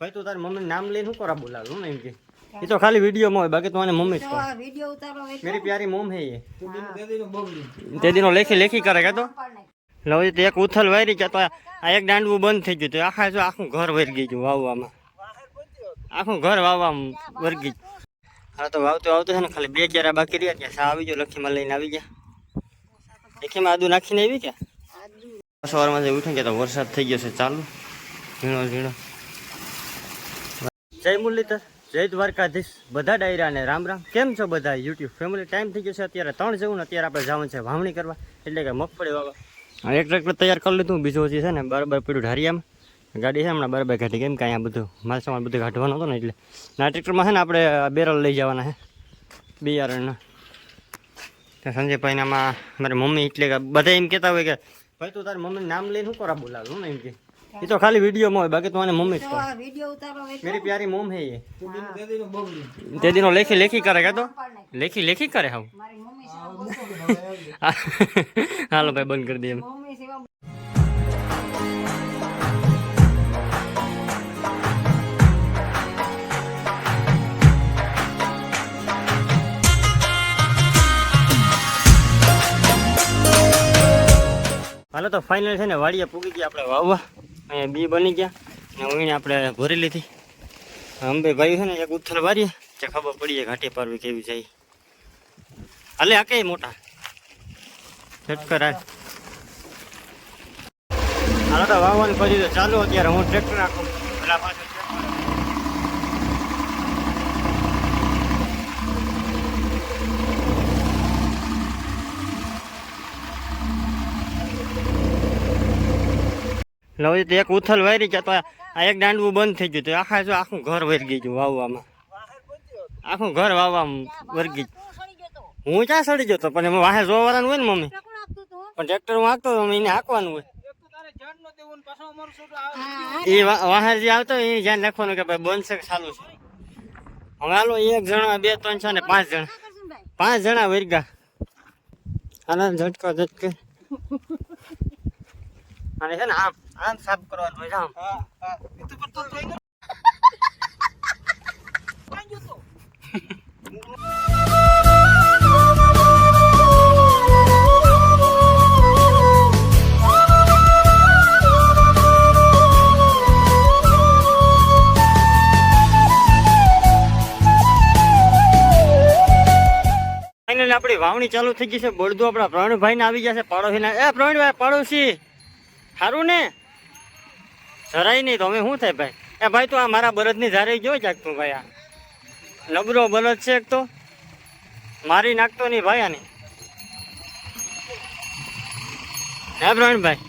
ભાઈ તું તારી મમ્મી નામ લઈને શું કરા બોલાવું? ને એમ કે એ તો ખાલી વિડીયોમાં હોય બાકી તો આને મમ્મી જ તો કહો આ વીડિયો ઉતારો મેરી પ્યારી મોમ હે ये તે દીનો લેખી લેખી કરે કે તો? લવ તો એક ઉથલ વાયરી કે તો આ એક દાંડવું બંધ થઈ ગયું. તો આખા જો આખું ઘર વરગી ગયું વાવવામાં. આખું ઘર વાવવામાં વરગી ગયું. હા તો વાવતો આવતું છે ને ખાલી બે ચારા બાકી રહ્યા ત્યાં સા આવી ગયો લખીમાં લઈને આવી ગયા. લખીમાં આદુ નાખીને આવી કે આદુ. સવારમાં જે ઉઠે કે તો વરસાદ થઈ ગયો છે ચાલુ. ઝીણો ઝીણો. જય મુરલીધર, જય દ્વારકાધીશ. બધા ડાયરા ને રામ રામ. કેમ છો બધા? યુટ્યુબ ફેમિલી ટાઈમ થઈ ગયો છે. અત્યારે ત્રણ જેવું ને અત્યારે આપણે જવાનું છે વાવણી કરવા. એટલે કે મગફળી વાવવા. એક ટ્રેક્ટર તૈયાર કરી લીધું. બીજું હજી છે ને બરાબર પડ્યું ઢારિયામાં ગાડી છે હમણાં બરાબર ઘાટી કેમ કે અહીંયા બધું માલ સામાન બધું કાઢવાનું હતું ને એટલે. ના ટ્રેક્ટરમાં છે ને આપણે બેરલ લઈ જવાના છે. બિયારણના. ત્યાં સંજયભાઈનામાં મારી મમ્મી એટલે કે બધા એમ કહેતા હોય કે, ભાઈ તું તારી મમ્મીનું નામ લઈને શું કરા બોલાવું એમ કે એ તો ખાલી વિડીયોમાં હોય બાકી તો આને મમ્મી વીડિયો ઉતારો મેરી પ્યારી મોમ હે ये હા. તે દીનો લેખી લેખી કરે કે તો. લેખી લેખી કરે બોલતો. હાલો ભાઈ બંધ કરી દે એમ. હાલો તો ફાઇનલ છે ને વાડીએ પૂગી ગયા આપણે વાવવા. અહીંયા બી બની ગયા. અને આપણે ભરી લીધી. અંબે ભાઈ છે ને એક ઉથલ વારીએ જે ખબર પડી જાય ઘાટી પારવી કેવી જાય. હાલે, આ કઈ મોટા? ચટકર આ હાલો તો વાવવાનું કરી તો ચાલો અત્યારે હું ટ્રેક્ટર રાખું. પેલા પાછળ લવ તો એક ઉથલ વાયરી જતો આ એક દાંડવું બંધ થઈ ગયું. તો આખા જો આખું ઘર વરગી ગયું વાવવામાં. આખું ઘર વાવવામાં વરગી. હું ક્યાં સડી જતો પણ એમાં વાહે જોવાનું હોય ને મમ્મી? પણ ટ્રેક્ટર હું હાંકતો હતો એને હાંકવાનું હોય. એ વાહે જે આવતો એ ધ્યાન રાખવાનું કે ભાઈ છે કે ચાલુ છે. હવે હાલો, એક જણા, બે, ત્રણ છ ને પાંચ જણા. પાંચ જણા વરગા આના ઝટકો, ઝટકે. અને છે ને આમ. આમ સાફ કરવાનું હોય. આમ ફાઇનલી આપણી વાવણી ચાલુ થઈ ગઈ છે. બળદું આપણા પ્રવીણભાઈ ને આવી ગયા છે. પાડોશી એ પ્રવીણભાઈ પાડોશી. સારું ને? જરાય નહીં તો અમે શું થાય ભાઈ? એ ભાઈ તો આ મારા બળદની ધારે જો જાગતું ભાઈ આ? નબરો બળદ છે એક તો. મારી નાખતો નહીં ભાઈ આને. હે પ્રવીણભાઈ,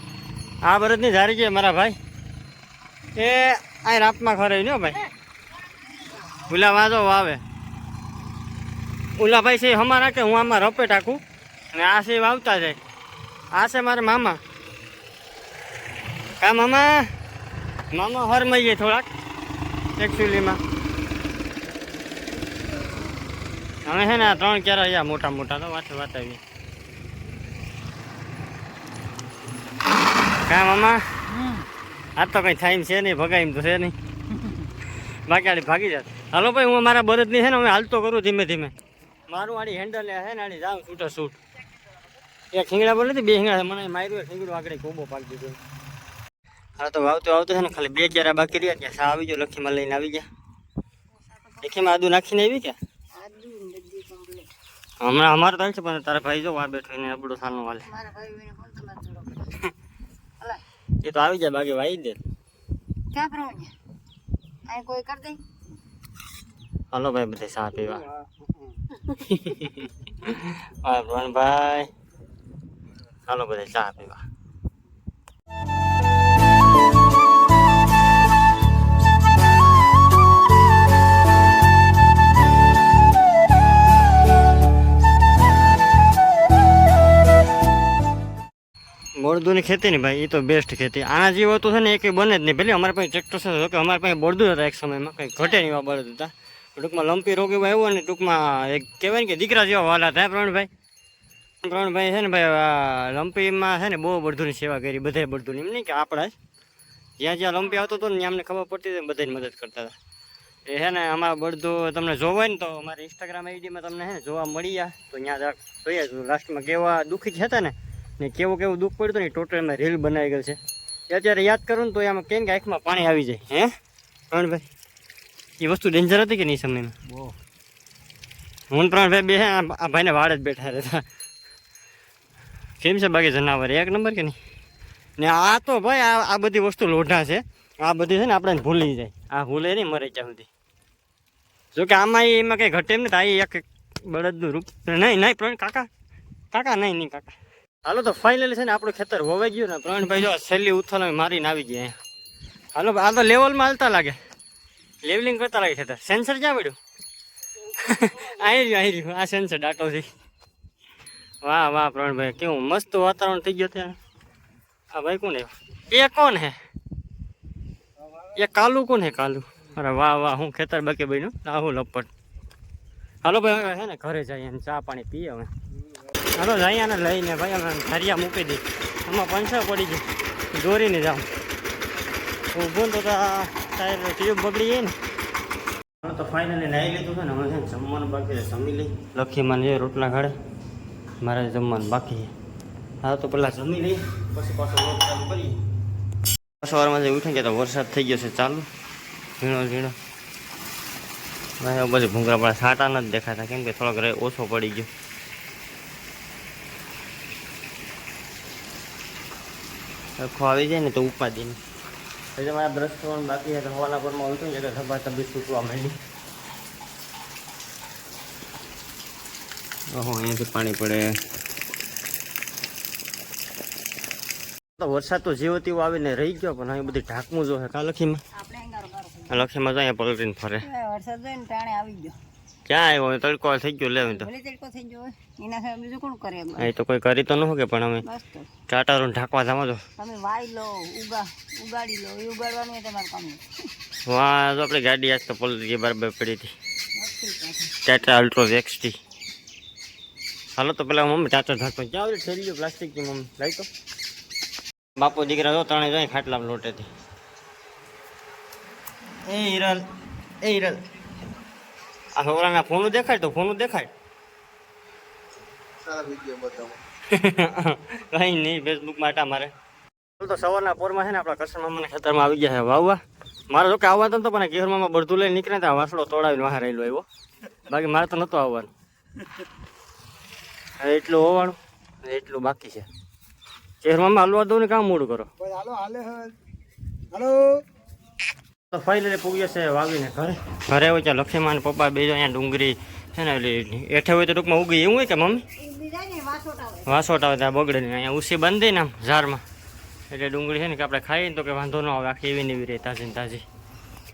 આ બળદની ધારી છે મારા ભાઈ. એ આ રાતમાં ખરાય ને ભાઈ. ભૂલા વાંધો વાવે. ઓલા ભાઈ છે હમા કે હું આમાં રપે ટાકું. અને આ છે વાવતા જાય. આ છે મારા મામા. કા મામા? મામા હરમાઈએ થોડાક એકચ્યુઅલીમાં અમે છે ને આ ત્રણ ક્યારે અહીંયા મોટા મોટા તો વાત વાત આવી કા મામા આ તો કઈ થાય એમ છે નહીં ભગાય એમ તો છે નહીં. બાકી આડી ભાગી જાય હાલો ભાઈ હું મારા બરદની છે ને હું હાલતો કરું ધીમે ધીમે. મારું આડી હેન્ડલ છે ને આડી જાઉં છૂટો છૂટ. એક ખીંગડા બોલે બે ખીંગડા મને માર્યું ખીંગડું આગળ કોબો પાડી દીધો. હા તો વાવતો આવતો છે ને ખાલી બે ચારા બાકી રહ્યા ત્યાં સા આવી ગયો લખીમાં લઈને આવી ગયા. લખીમાં આદુ નાખીને આવી ગયા. હમણાં અમારે તો છે પણ તારા ભાઈ જો આ બેઠો એને અબડો સાનો વાલે. એ તો આવી જાય બાકી વાઈ દે. ક્યાં પ્રમાણે અહીં કોઈ કર દે હાલો ભાઈ બધે સા પીવા. હા. ભાઈ હાલો બધે ચા પીવા. બળદુની ખેતી નહીં ભાઈ એ તો બેસ્ટ ખેતી. આના જેવો હતું છે ને એક બને જ નહીં. ભલે અમારા પાસે ટ્રેક્ટર છે તો કે અમારા પાસે બળદું હતા એક સમયમાં, કંઈ ઘટે નહીં એવા બળદ હતા. ટૂંકમાં લંપી રોગ એવો આવ્યો ને ટૂંકમાં એક કહેવાય કે દીકરા જેવા વાલા હતા પ્રવીણભાઈ? પ્રવીણભાઈ છે ને ભાઈ લંપીમાં છે ને બહુ બળદુની સેવા કરી બધે બળદુની. એમ નહીં કે આપણા જ્યાં જ્યાં લંપી આવતો હતો ને ત્યાં અમને ખબર પડતી હતી બધાની મદદ કરતા હતા. એ છે ને અમારા બળદું તમને જોવા હોય ને તો અમારી ઇન્સ્ટાગ્રામ આઈડીમાં તમને છે ને જોવા મળી જાય તો ત્યાં જોઈએ લાસ્ટમાં કેવા દુઃખી જ હતા ને. ને કેવું કેવું દુઃખ પડ્યું હતું ને ટોટલ એમાં રીલ બનાવી ગયેલ છે. એ અત્યારે યાદ કરું ને તો એમાં કેમ કે આંખમાં પાણી આવી જાય હે? પ્રણભાઈ એ વસ્તુ ડેન્જર હતી કે નહીં સમયમાં હું ને પ્રવીણભાઈ બે હે આ ભાઈને વાડ જ બેઠા રહેતા. કેમ છે બાકી જનાવર એક નંબર કે નહીં? ને આ તો ભાઈ આ આ બધી વસ્તુ લોઢા છે. આ બધી છે ને આપણે ભૂલી જાય. આ ભૂલે નહીં મરે ત્યાં સુધી. જો કે આમાં એમાં કંઈ ઘટે એમ નથી. આ એક બળદનું રૂપ. નહીં નહીં પ્રવીણ કાકા. કાકા નહીં નહીં કાકા. હાલો તો ફાઇનલી છે ને આપણું ખેતર હોવાઈ ગયું ને પ્રવીણભાઈ જો છેલ્લી ઉથલ મારીને આવી ગયા હાલો આ તો લેવલમાં હાલતા લાગે. લેવલિંગ કરતા લાગે ખેતર. સેન્સર ક્યાં પડ્યું? આવી રહ્યું આવી રહ્યું. આ સેન્સર ડાટોથી. વાહ વાહ પ્રવીણભાઈ કેવું મસ્ત વાતાવરણ થઈ ગયું ત્યાં આ ભાઈ કોણ એ કોણ હે? એ કાલુ કોણ હે, કાલુ? અરે વાહ વાહ, હું ખેતર બાકી ભાઈનું રાહુલ લપટ હાલો ભાઈ, હવે હે ને ઘરે જઈએ ચા પાણી પીએ હવે. હાલો અહીંયાને લઈને ભાઈ, અમે ધરિયા મૂકી દઈ આમાં પંચા પડી ગઈ દોરીને જાઉં ઊભું તો ટાયર ટ્યુબ બગડી જાય ને. તો ફાઇનલી નાહી લીધું છે ને હવે છે જમવાનું બાકી છે, જમી લઈ લખી મને રોટલા ખાડે મારે જમવાનું બાકી હા, તો પેલા જમી લઈએ, પછી પાછો કરીએ. સવારમાં જે ઉઠી ગયા તો વરસાદ થઈ ગયો છે ચાલુ. ઝીણો ઝીણો. ભાઈ બધું ભૂંગળા પણ સાટા નથી દેખાતા, કેમ કે થોડોક ઓછો પડી ગયો. સરખો આવી જાય ને તો ઉપાદી નહીં એટલે મારા બ્રશ કરવાનું બાકી છે તો હવાના પરમાં ઉઠું એટલે ધબા તબી સૂકવા માંડી. ઓહો અહીંયાથી પાણી પડે. તો વરસાદ તો જેવો તેવો આવીને રહી ગયો પણ અહીં બધી ઢાંકવું જો કા લખીમાં? લખીમાં તો અહીંયા પલટીને ફરે. વરસાદ જોઈને ટાણે આવી ગયો. ક્યાં આવ્યો? તડકો થઈ ગયો લેવું તો. તડકો થઈ ગયો એના સાહેબ બીજું કોણ કરે અહીં તો કોઈ કરી તો ન શકે પણ અમે તો. ટાટારું ઢાંકવા જામો છો તમે વાઈ લો ઉગા ઉગાડી લો. એ ઉગાડવાનું એ તમારું કામ. વાહ તો આપણે ગાડી આજ તો પલટી ગઈ બરાબર પડી હતી. ટાટા અલ્ટ્રો વેક્સટી હાલો તો પેલા મમ્મી ટાટા ઢાંકવા. ક્યાં આવી થેલી પ્લાસ્ટિકની મમ્મી? લઈ તો. બાપો દીકરા તો ત્રણે જાય ખાટલા લોટેથી એ હિરલ એ હિરલ. આ છોકરાના ફોનું દેખાય તો ફોનું દેખાય. કઈ નહીં ફેસબુક માટે મારે. તો સવારના પોરમાં છે ને આપણા કૃષ્ણ મને ખેતરમાં આવી ગયા છે વાવવા. મારે જો કે આવવા તો પણ મામા બળતું લઈને નીકળે ત્યાં વાસડો તોડાવીને વાહ રહેલો આવ્યો. બાકી મારે તો નહોતો આવવાનું. એટલું હોવાનું એટલું બાકી છે. કેહર મામા હલવા દઉં ને કામ મોડું કરો. તો ફાઇનલી પૂગ્યો છે વાવીને ઘરે. ઘરે હોય ત્યાં લક્ષ્મીમાં ને પપ્પા બે અહીંયા ડુંગળી છે ને એઠે હોય તો ટૂંકમાં ઉગી, એવું હોય કે મમ્મી? વાસોટ આવે ત્યાં બગડે નહીં, અહીંયા ઉસી બાંધી ને આમ ઝારમાં એટલે ડુંગળી છે ને કે આપણે ખાઈએ ને તો કે વાંધો ન આવે, આખી એવી ને એવી રહે, તાજી ને તાજી.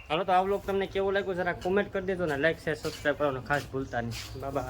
હાલો, તો આ બ્લોગ તમને કેવું લાગ્યું, જરા કોમેન્ટ કરી દેજો ને લાઈક શેર સબસ્ક્રાઈબ કરવાનું ખાસ ભૂલતા નહીં. બાબા